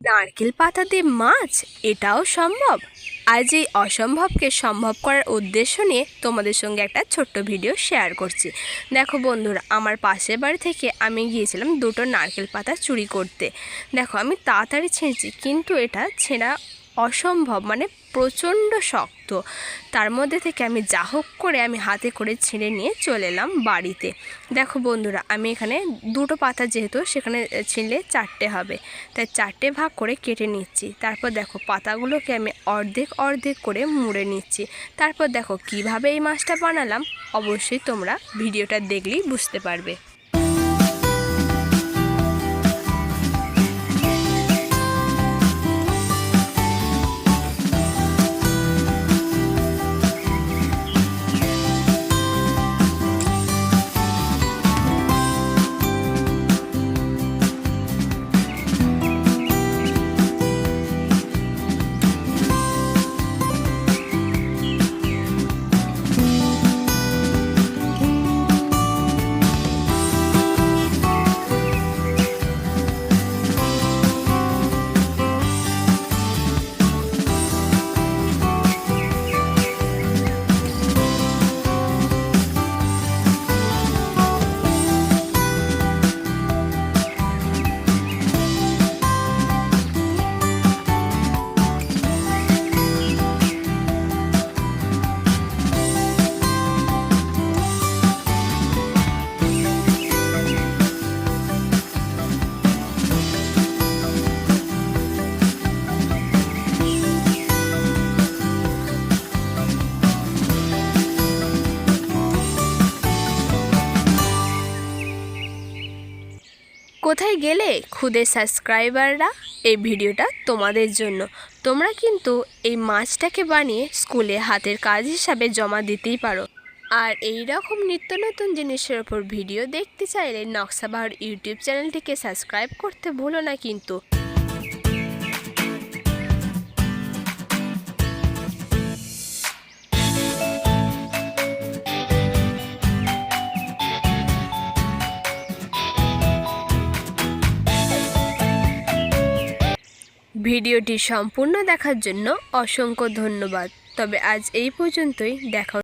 নারকেল পাতা দিয়ে মাছ, এটাও সম্ভব। আজ এই অসম্ভবকে সম্ভব করার উদ্দেশ্য নিয়ে তোমাদের সঙ্গে একটা ছোট্ট ভিডিও শেয়ার করছি। দেখো বন্ধুরা, আমার পাশের বাড়ি থেকে আমি গিয়েছিলাম দুটো নারকেল পাতা চুরি করতে। দেখো, আমি তাড়াতাড়ি ছেঁচি, কিন্তু এটা ছেঁড়া অসম্ভব মানে প্রচণ্ড শক্ত। তার মধ্যে থেকে আমি যা হোক করে আমি হাতে করে ছিঁড়ে নিয়ে চলে এলাম বাড়িতে। দেখো বন্ধুরা, আমি এখানে দুটো পাতা যেহেতু, সেখানে ছিঁড়লে চারটে হবে। তাই চারটে ভাগ করে কেটে নিচ্ছি। তারপর দেখো পাতাগুলোকে আমি অর্ধেক অর্ধেক করে মুড়ে নিচ্ছি। তারপর দেখো কীভাবে এই মাছটা বানালাম, অবশ্যই তোমরা ভিডিওটা দেখলেই বুঝতে পারবে। কোথায় গেলে খুদে সাবস্ক্রাইবাররা এই ভিডিওটা তোমাদের জন্য? তোমরা কিন্তু এই মাছটাকে বানিয়ে স্কুলে হাতের কাজ হিসাবে জমা দিতেই পারো। আর এই রকম নিত্য নতুন জিনিসের ওপর ভিডিও দেখতে চাইলে নকশাবাহর ইউটিউব চ্যানেলটিকে সাবস্ক্রাইব করতে ভুলো না কিন্তু। ভিডিওটি সম্পূর্ণ দেখার জন্য অসংখ্য ধন্যবাদ। তবে আজ এই পর্যন্তই। দেখা